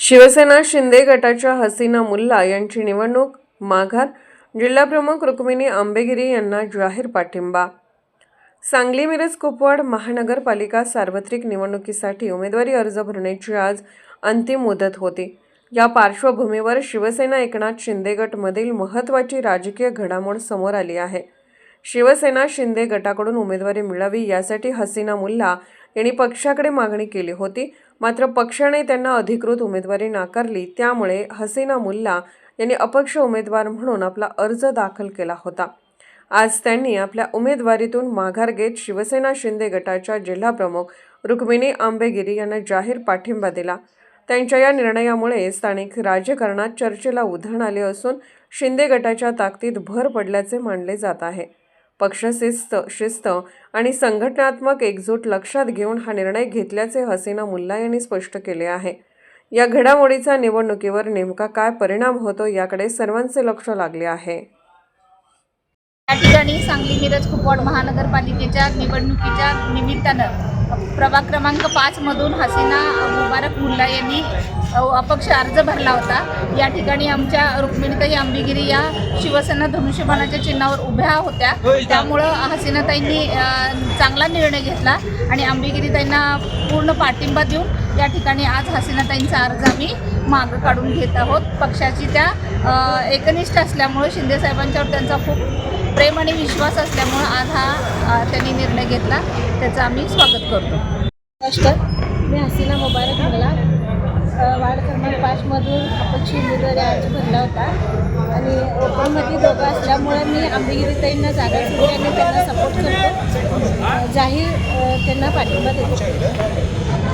शिवसेना शिंदे गटाच्या हसीना मुल्ला यांची निवडणूक माघार जिल्हाप्रमुख रुक्मिणी आंबेगिरी यांना जाहीर पाठिंबा. सांगली मिरज कुपवाड महानगरपालिका सार्वत्रिक निवडणुकीसाठी उमेदवारी अर्ज भरण्याची आज अंतिम मुदत होती. या पार्श्वभूमीवर शिवसेना एकनाथ शिंदे गटमधील महत्त्वाची राजकीय घडामोड समोर आली आहे. शिवसेना शिंदे गटाकडून उमेदवारी मिळावी यासाठी हसीना मुल्ला यांनी पक्षाकडे मागणी केली होती. मात्र पक्षाने त्यांना अधिकृत उमेदवारी नाकारली. त्यामुळे हसीना मुल्ला यांनी अपक्ष उमेदवार म्हणून आपला अर्ज दाखल केला होता. आज त्यांनी आपल्या उमेदवारीतून माघार घेत शिवसेना शिंदे गटाच्या जिल्हाप्रमुख रुक्मिणी आंबेगिरी यांना जाहीर पाठिंबा दिला. त्यांच्या या निर्णयामुळे स्थानिक राजकारणात चर्चेला उधाण आले असून शिंदे गटाच्या ताकदीत भर पडल्याचे मानले जात आहे. पक्षशिस्त शिस्त आणि संघटनात्मक एकजूट लक्षात घेऊन हा निर्णय घेतल्याचे हसीना मुल्ला यांनी स्पष्ट केले आहे. या घडामोडीचा निवडणुकीवर नेमका काय परिणाम होतो याकडे सर्वांचे लक्ष लागले आहे. या ठिकाणी सांगली मिरज कुपवाड महानगरपालिकेच्या निवडणुकीच्या निमित्तानं प्रभाग क्रमांक पाचमधून हसीना मुबारक मुल्ला यांनी अपक्ष अर्ज भरला होता. या ठिकाणी आमच्या रुक्मिणीताई आंबेगिरी या शिवसेना धनुष्यबाणाच्या चिन्हावर उभ्या होत्या. त्यामुळं हसीनाताईंनी चांगला निर्णय घेतला आणि आंबेगिरीताईंना पूर्ण पाठिंबा देऊन या ठिकाणी आज हसीनाताईंचा अर्ज आम्ही मागं काढून घेत आहोत. पक्षाची त्या एकनिष्ठ असल्यामुळे शिंदेसाहेबांच्यावर त्यांचा खूप प्रेम आणि विश्वास असल्यामुळं आज हा त्यांनी निर्णय घेतला. त्याचं आम्ही स्वागत करतो. नमस्कार. मी हसीना मुबारक मला वाढ वार्ड क्रमांक पाचमधून अपक्ष उमेदवारी अर्ज भरला होता. आणि ओपनमध्ये दोघं असल्यामुळे मी आंबेगिरीताईंना जागा दिली आणि त्यांना सपोर्ट करतो. जाहीर त्यांना पाठिंबा देतो.